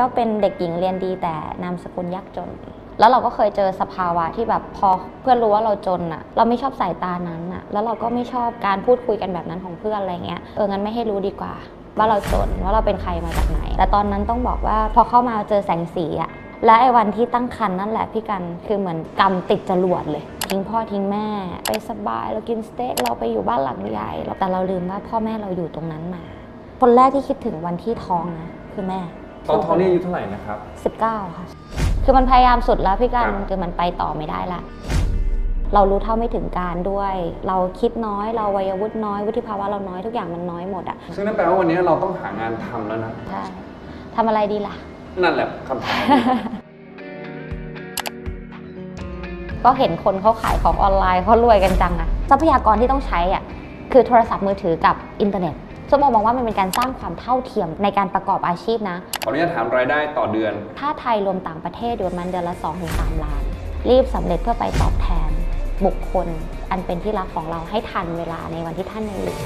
ก็เป็นเด็กหญิงเรียนดีแต่นามสกุลยากจน แล้วเราก็เคยเจอสภาวะที่แบบพอเพื่อนรู้ว่าเราจนอะเราไม่ชอบสายตานั้นอะแล้วเราก็ไม่ชอบการพูดคุยกันแบบนั้นของเพื่อนอะไรเงี้ย เอองั้นไม่ให้รู้ดีกว่า ว่าเราจนว่าเราเป็นใครมาจากไหน แต่ตอนนั้นต้องบอกว่าพอเข้ามาเจอแสงสีอะและไอ้วันที่ตั้งครรภ์นั่นแหละพี่กันคือเหมือนกรรมติดจรวดเลยทิ้งพ่อทิ้งแม่ ไปสบายเรากินสเต็กเราไปอยู่บ้านหลังใหญ่แต่เราลืมว่าพ่อแม่เราอยู่ตรงนั้นมา คนแรกที่คิดถึงวันที่ท้องนะคือแม่ ตอนท้องนี่อายุเท่าไหร่นะครับ 19 ค่ะ คือมันพยายามสุดแล้วพี่กันครับ คือมันไปต่อไม่ได้ละ เรารู้เท่าไม่ถึงการด้วย เราคิดน้อยเราวัยวุฒิน้อยวุฒิภาวะเราน้อยทุกอย่างมันน้อยหมดอะซึ่งนั่นแปลว่าวันนี้เราต้องหางานทำแล้วนะ ใช่ทำอะไรดีล่ะ นั่นแหละคำถาม ก็เห็นคนเขาขายของออนไลน์เขารวยกันจังอะทรัพยากรที่ต้องใช้อะคือโทรศัพท์มือถือกับอินเทอร์เน็ต ส้มโอมองว่ามันเป็นการสร้างความเท่าเทียมในการประกอบอาชีพนะ ขออนุญาตถามรายได้ต่อเดือน ถ้าไทยรวมต่างประเทศอยู่ประมาณเดือนละ2-3ล้าน รีบสำเร็จเพื่อไปตอบแทน บุคคล อันเป็นที่รักของเราให้ทันเวลาในวันที่ท่านยังอยู่